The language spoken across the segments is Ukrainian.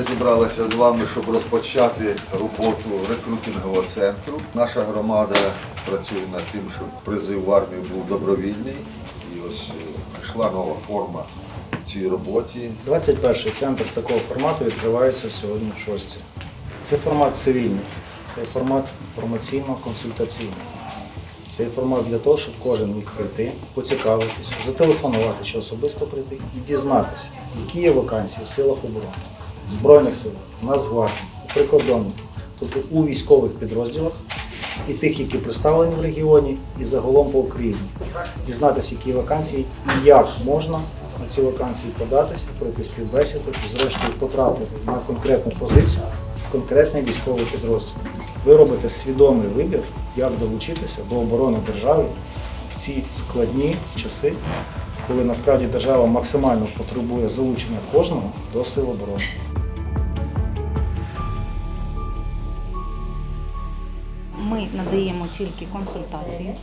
Зібралися з вами, щоб розпочати роботу рекрутингового центру. Наша громада працює над тим, щоб призив в армію був добровільний. І ось е, прийшла нова форма в цій роботі. 21-й центр такого формату відкривається сьогодні в шостці. Це формат цивільний, це формат інформаційно-консультаційний. Це формат для того, щоб кожен міг прийти, поцікавитися, зателефонувати чи особисто прийти і дізнатися, які є вакансії в силах оборони, Збройних силах, Нацгвардії, прикордонників, тобто у військових підрозділах і тих, які представлені в регіоні, і загалом по Україні. Дізнатися, які вакансії і як можна на ці вакансії податися, пройти співбесіду і зрештою потрапити на конкретну позицію в конкретний військовий підрозділ. Ви робите свідомий вибір, як долучитися до оборони держави в ці складні часи, коли насправді держава максимально потребує залучення кожного до сил оборони. Ми надаємо тільки консультацію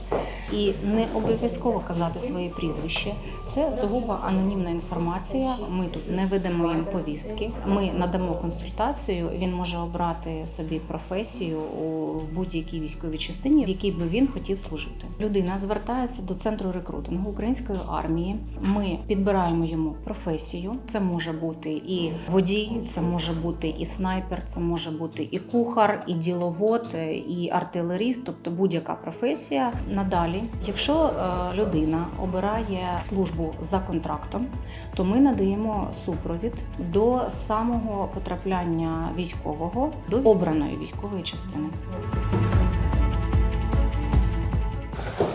і не обов'язково казати своє прізвище. Це сугубо анонімна інформація. Ми тут не ведемо їм повістки. Ми надамо консультацію. Він може обрати собі професію у будь-якій військовій частині, в якій би він хотів служити. Людина звертається до центру рекрутингу української армії. Ми підбираємо йому професію. Це може бути і водій, це може бути і снайпер, це може бути і кухар, і діловод, і артилеріст, тобто будь-яка професія. Надалі, якщо е, людина обирає службу за контрактом, то ми надаємо супровід до самого потрапляння військового до обраної військової частини.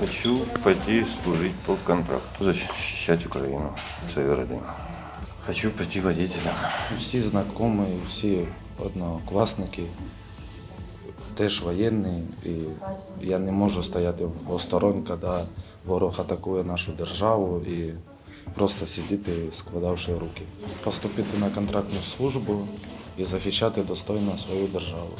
Хочу пойти служить по контракту, защищать Украину, свою родину. Хочу пойти водителем. Всі знайомі, всі однокласники теж воєнні, і я не можу стояти осторонь, коли ворог атакує нашу державу і просто сидіти, складавши руки. Поступити на контрактну службу і захищати достойно свою державу.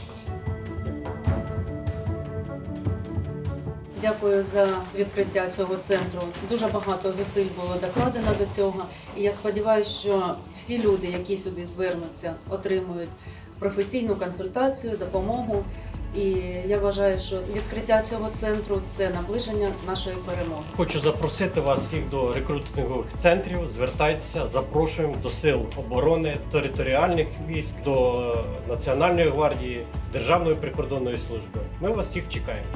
Дякую за відкриття цього центру. Дуже багато зусиль було докладено до цього. І я сподіваюся, що всі люди, які сюди звернуться, отримують професійну консультацію, допомогу. І я вважаю, що відкриття цього центру це наближення нашої перемоги. Хочу запросити вас всіх до рекрутингових центрів. Звертайтеся, запрошуємо до сил оборони, територіальних військ, до Національної гвардії, Державної прикордонної служби. Ми вас всіх чекаємо.